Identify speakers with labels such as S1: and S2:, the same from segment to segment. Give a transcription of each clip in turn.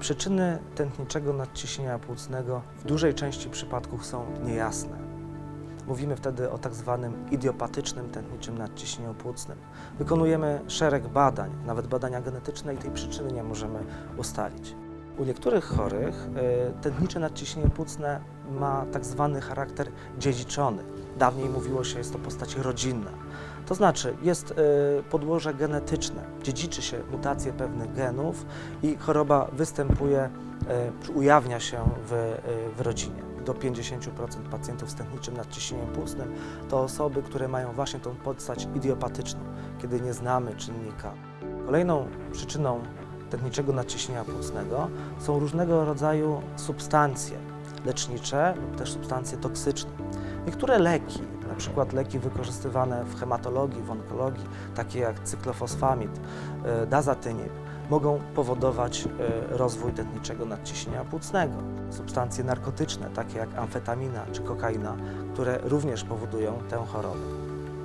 S1: Przyczyny tętniczego nadciśnienia płucnego w dużej części przypadków są niejasne. Mówimy wtedy o tak zwanym idiopatycznym tętniczym nadciśnieniu płucnym. Wykonujemy szereg badań, nawet badania genetyczne i tej przyczyny nie możemy ustalić. U niektórych chorych y, tętnicze nadciśnienie płucne ma tak zwany charakter dziedziczony. Dawniej mówiło się, jest to postać rodzinna. To znaczy, jest y, podłoże genetyczne, dziedziczy się mutacje pewnych genów i choroba występuje, y, ujawnia się w, y, w rodzinie. Do 50% pacjentów z tętniczym nadciśnieniem płucnym to osoby, które mają właśnie tą postać idiopatyczną, kiedy nie znamy czynnika. Kolejną przyczyną tętniczego nadciśnienia płucnego są różnego rodzaju substancje lecznicze lub też substancje toksyczne. Niektóre leki, na przykład leki wykorzystywane w hematologii, w onkologii, takie jak cyklofosfamid, e, dazatynib, mogą powodować e, rozwój tętniczego nadciśnienia płucnego. Substancje narkotyczne, takie jak amfetamina czy kokaina, które również powodują tę chorobę.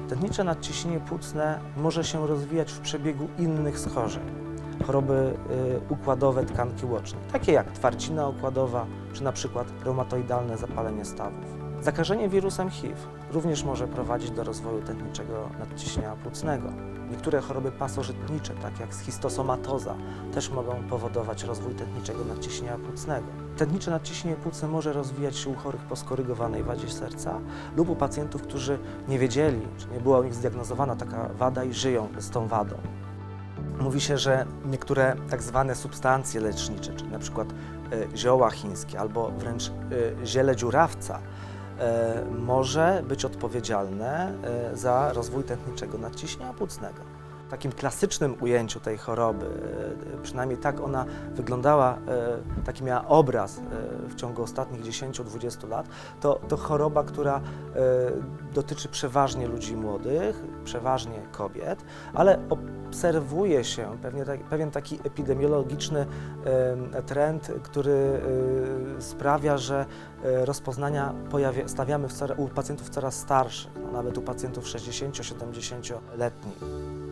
S1: Tętnicze nadciśnienie płucne może się rozwijać w przebiegu innych schorzeń. Choroby y, układowe tkanki łocznej, takie jak twardzina układowa czy na przykład reumatoidalne zapalenie stawów. Zakażenie wirusem HIV również może prowadzić do rozwoju tętniczego nadciśnienia płucnego. Niektóre choroby pasożytnicze, takie jak schistosomatoza, też mogą powodować rozwój tętniczego nadciśnienia płucnego. Tętnicze nadciśnienie płucne może rozwijać się u chorych po skorygowanej wadzie serca lub u pacjentów, którzy nie wiedzieli, czy nie była u nich zdiagnozowana taka wada i żyją z tą wadą. Mówi się, że niektóre tak zwane substancje lecznicze, czyli na przykład e, zioła chińskie albo wręcz e, ziele dziurawca, może być odpowiedzialne e, za rozwój tętniczego nadciśnienia płucnego. Takim klasycznym ujęciu tej choroby, e, przynajmniej tak ona wyglądała, e, taki miała obraz e, w ciągu ostatnich 10-20 lat, to, to choroba, która dotyczy przeważnie ludzi młodych, przeważnie kobiet, ale obserwuje się pewnie tak, pewien taki epidemiologiczny em, trend, który sprawia, że rozpoznania pojawia, stawiamy w u pacjentów coraz starszych, no, nawet u pacjentów 60-70-letnich.